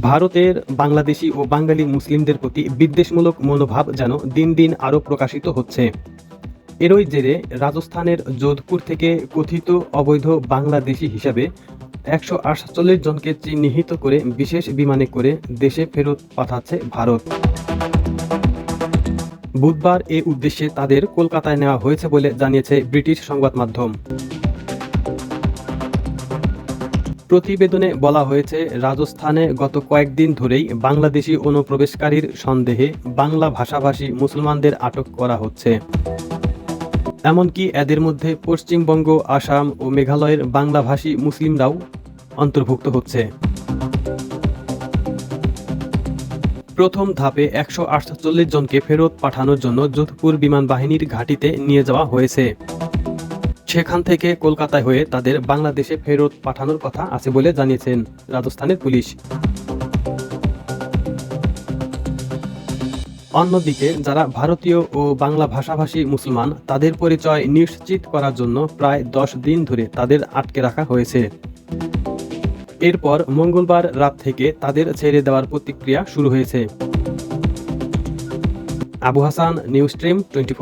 ভারতের বাংলাদেশি ও বাঙালি মুসলিমদের প্রতি বিদ্বেষমূলক মনোভাব যেন দিন দিন আরও প্রকাশিত হচ্ছে। এরই জেরে রাজস্থানের যোধপুর থেকে কথিত অবৈধ বাংলাদেশি হিসাবে একশো আটচল্লিশ জনকে চিহ্নিত করে বিশেষ বিমানে করে দেশে ফেরত পাঠাচ্ছে ভারত। বুধবার এ উদ্দেশ্যে তাদের কলকাতায় নেওয়া হয়েছে বলে জানিয়েছে ব্রিটিশ সংবাদ মাধ্যম প্রতিবেদনে বলা হয়েছে, রাজস্থানে গত কয়েকদিন ধরেই বাংলাদেশি অনুপ্রবেশকারীর সন্দেহে বাংলা ভাষাভাষী মুসলমানদের আটক করা হচ্ছে। এমনকি এদের মধ্যে পশ্চিমবঙ্গ, আসাম ও মেঘালয়ের বাংলাভাষী মুসলিমরাও অন্তর্ভুক্ত হচ্ছে। প্রথম ধাপে একশো আটচল্লিশ জনকে ফেরত পাঠানোর জন্য যোধপুর বিমান বাহিনীর ঘাঁটিতে নিয়ে যাওয়া হয়েছে। সেখান থেকে কলকাতায় হয়ে তাদের বাংলাদেশে ফেরত পাঠানোর কথা আছে বলে জানিয়েছেন রাজস্থানের পুলিশ। অন্যদিকে, যারা ভারতীয় ও বাংলা ভাষাভাষী মুসলমান, তাদের পরিচয় নিশ্চিত করার জন্য প্রায় দশ দিন ধরে তাদের আটকে রাখা হয়েছে। এরপর মঙ্গলবার রাত থেকে তাদের ছেড়ে দেওয়ার প্রতিক্রিয়া শুরু হয়েছে। Abu Hasan, news stream, twenty